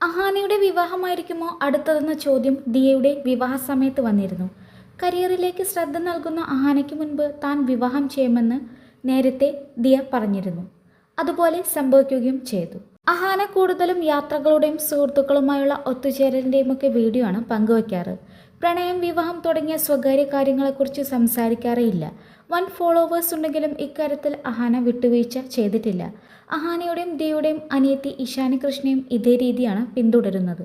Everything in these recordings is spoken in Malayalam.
അഹാനയുടെ വിവാഹമായിരിക്കുമോ അടുത്തതെന്ന ചോദ്യം ദിയയുടെ വിവാഹ സമയത്ത് വന്നിരുന്നു. കരിയറിലേക്ക് ശ്രദ്ധ നൽകുന്ന അഹാനയ്ക്ക് മുൻപ് താൻ വിവാഹം ചെയ്യുമെന്ന് നേരത്തെ ദിയ പറഞ്ഞിരുന്നു. അതുപോലെ സംഭവിക്കുകയും ചെയ്തു. അഹാന കൂടുതലും യാത്രകളുടെയും സുഹൃത്തുക്കളുമായുള്ള ഒത്തുചേരലിന്റെയും ഒക്കെ വീഡിയോ ആണ് പങ്കുവയ്ക്കാറ് പ്രണയം വിവാഹം തുടങ്ങിയ സ്വകാര്യ കാര്യങ്ങളെക്കുറിച്ച് സംസാരിക്കാറേയില്ല. വൻ ഫോളോവേഴ്സ് ഉണ്ടെങ്കിലും ഇക്കാര്യത്തിൽ അഹാന വിട്ടുവീഴ്ച ചെയ്തിട്ടില്ല. അഹാനയുടെയും ദിയുടെയും അനിയത്തി ഇഷാനി കൃഷ്ണയും ഇതേ രീതിയാണ് പിന്തുടരുന്നത്.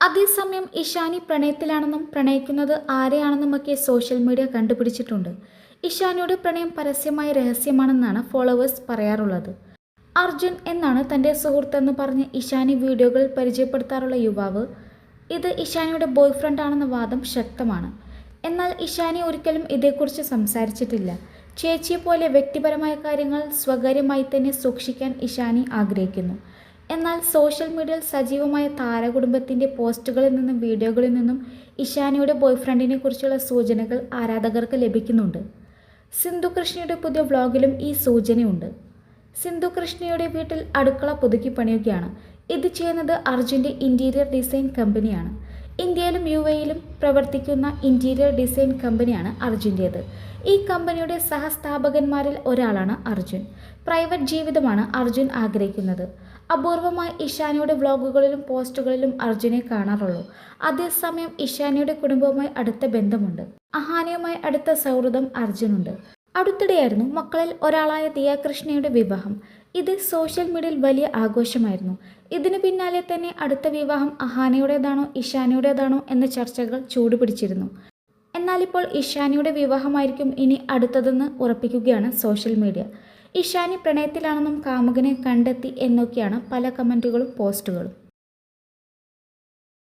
അതേസമയം ഇഷാനി പ്രണയത്തിലാണെന്നും പ്രണയിക്കുന്നത് ആരെയാണെന്നുമൊക്കെ സോഷ്യൽ മീഡിയ കണ്ടുപിടിച്ചിട്ടുണ്ട്. ഇഷാനിയുടെ പ്രണയം പരസ്യമായ രഹസ്യമാണെന്നാണ് ഫോളോവേഴ്സ് പറയാറുള്ളത്. അർജുൻ എന്നാണ് തന്റെ സുഹൃത്തെന്ന് പറഞ്ഞ് ഇഷാനി വീഡിയോകൾ പരിചയപ്പെടുത്താറുള്ള യുവാവ് ഇത് ഇഷാനിയുടെ ബോയ് ഫ്രണ്ട് ആണെന്ന വാദം ശക്തമാണ്. എന്നാൽ ഇഷാനി ഒരിക്കലും ഇതേക്കുറിച്ച് സംസാരിച്ചിട്ടില്ല. ചേച്ചിയെ പോലെ വ്യക്തിപരമായ കാര്യങ്ങൾ സ്വകാര്യമായി തന്നെ സൂക്ഷിക്കാൻ ഇഷാനി ആഗ്രഹിക്കുന്നു. എന്നാൽ സോഷ്യൽ മീഡിയയിൽ സജീവമായ താരകുടുംബത്തിന്റെ പോസ്റ്റുകളിൽ നിന്നും വീഡിയോകളിൽ നിന്നും ഇഷാനിയുടെ ബോയ് ഫ്രണ്ടിനെ കുറിച്ചുള്ള സൂചനകൾ ആരാധകർക്ക് ലഭിക്കുന്നുണ്ട്. സിന്ധു കൃഷ്ണയുടെ പുതിയ വ്ളോഗിലും ഈ സൂചനയുണ്ട്. സിന്ധു കൃഷ്ണയുടെ വീട്ടിൽ അടുക്കള പുതുക്കി പണിയുകയാണ്. ഇത് ചെയ്യുന്നത് അർജുന്റെ ഇന്റീരിയർ ഡിസൈൻ കമ്പനിയാണ് ഇന്ത്യയിലും യു എയിലും പ്രവർത്തിക്കുന്ന ഇന്റീരിയർ ഡിസൈൻ കമ്പനിയാണ് അർജുന്റേത്. ഈ കമ്പനിയുടെ സഹസ്ഥാപകന്മാരിൽ ഒരാളാണ് അർജുൻ. പ്രൈവറ്റ് ജീവിതമാണ് അർജുൻ ആഗ്രഹിക്കുന്നത്. അപൂർവമായി ഇഷാനിയുടെ വ്ളോഗുകളിലും പോസ്റ്റുകളിലും അർജുനെ കാണാറുള്ളൂ. അതേസമയം ഇഷാനിയുടെ കുടുംബവുമായി അടുത്ത ബന്ധമുണ്ട്. അഹാനയുമായി അടുത്ത സൗഹൃദം അർജുനുണ്ട്. അടുത്തിടെയായിരുന്നു മക്കളിൽ ഒരാളായ ദിയാകൃഷ്ണയുടെ വിവാഹം. ഇത് സോഷ്യൽ മീഡിയയിൽ വലിയ ആഘോഷമായിരുന്നു. ഇതിന് പിന്നാലെ തന്നെ അടുത്ത വിവാഹം അഹാനയുടേതാണോ ഇഷാനിയുടേതാണോ എന്ന ചർച്ചകൾ ചൂടുപിടിച്ചിരുന്നു. എന്നാൽ ഇപ്പോൾ ഇഷാനിയുടെ വിവാഹമായിരിക്കും ഇനി അടുത്തതെന്ന് ഉറപ്പിക്കുകയാണ് സോഷ്യൽ മീഡിയ. ഇഷാനി പ്രണയത്തിലാണെന്നും കാമുകനെ കണ്ടെത്തി എന്നൊക്കെയാണ് പല കമന്റുകളും പോസ്റ്റുകളും.